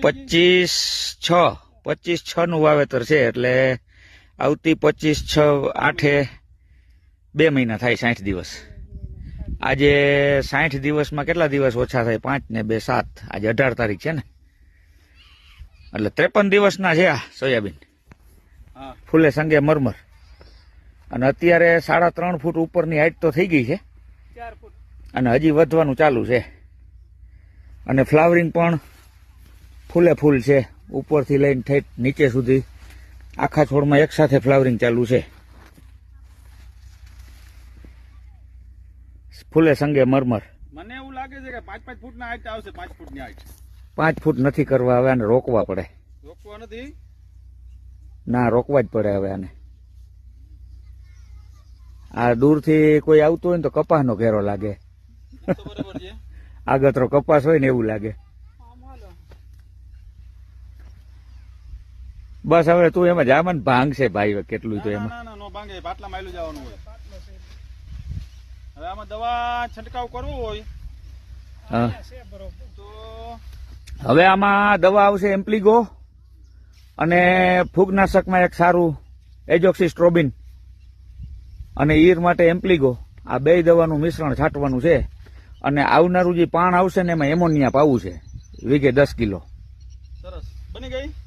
પચીસ છ પચીસ છ નું વાવેતર છે એટલે આવતી પચીસ છ આઠે બે મહિના થાય સાઠ દિવસ. આજે સાઠ દિવસમાં કેટલા દિવસ ઓછા થાય? પાંચ ને બે સાત. આજે અઢાર તારીખ છે ને? એટલે ત્રેપન દિવસના છે આ સોયાબીન. ફૂલે સંગે મરમર. અને અત્યારે સાડા ત્રણ ફૂટ ઉપરની હાઈટ તો થઈ ગઈ છે. અને હજી વધવાનું ચાલુ છે. અને ફ્લાવરિંગ પણ ફૂલે ફૂલ છે. ઉપરથી લઈને થઈ નીચે સુધી આખા છોડમાં એકસાથે ફ્લાવરિંગ ચાલુ છે. ફૂલે સંગે મરમર. મને એવું લાગે છે કે પાંચ પાંચ ફૂટ ના હાઈટ આવશે પાંચ ફૂટની હાઈટ. પાંચ ફૂટ નથી કરવા હવે આને રોકવા પડે. રોકવા નથી? ના રોકવા જ પડે હવે આને. આ દૂરથી કોઈ આવતું હોય ને તો કપાસનો ઘેરો લાગે. બરાબર છે. આગતરો કપાસ હોય ને એવું લાગે. બસ હવે તું એમાં જામન ભાંગશે ભાઈ કેટલું તો એમાં. ભાંગે બાટલા માયલું જવાનું હોય. હવે આમાં દવા છંટકાવ કરવો હોય. હવે આમાં દવા આવશે એમ્પ્લિગો અને ફૂગનાશકમાં એક સારું એજોક્સી સ્ટ્રોબિન અને ઈર માટે એમ્પ્લિગો. આ બે દવાનું મિશ્રણ છાંટવાનું છે. અને આવનારું જે પાણ આવશે ને એમાં એમોનિયા પાવું છે. વીઘે દસ કિલો. સરસ. બની ગઈ?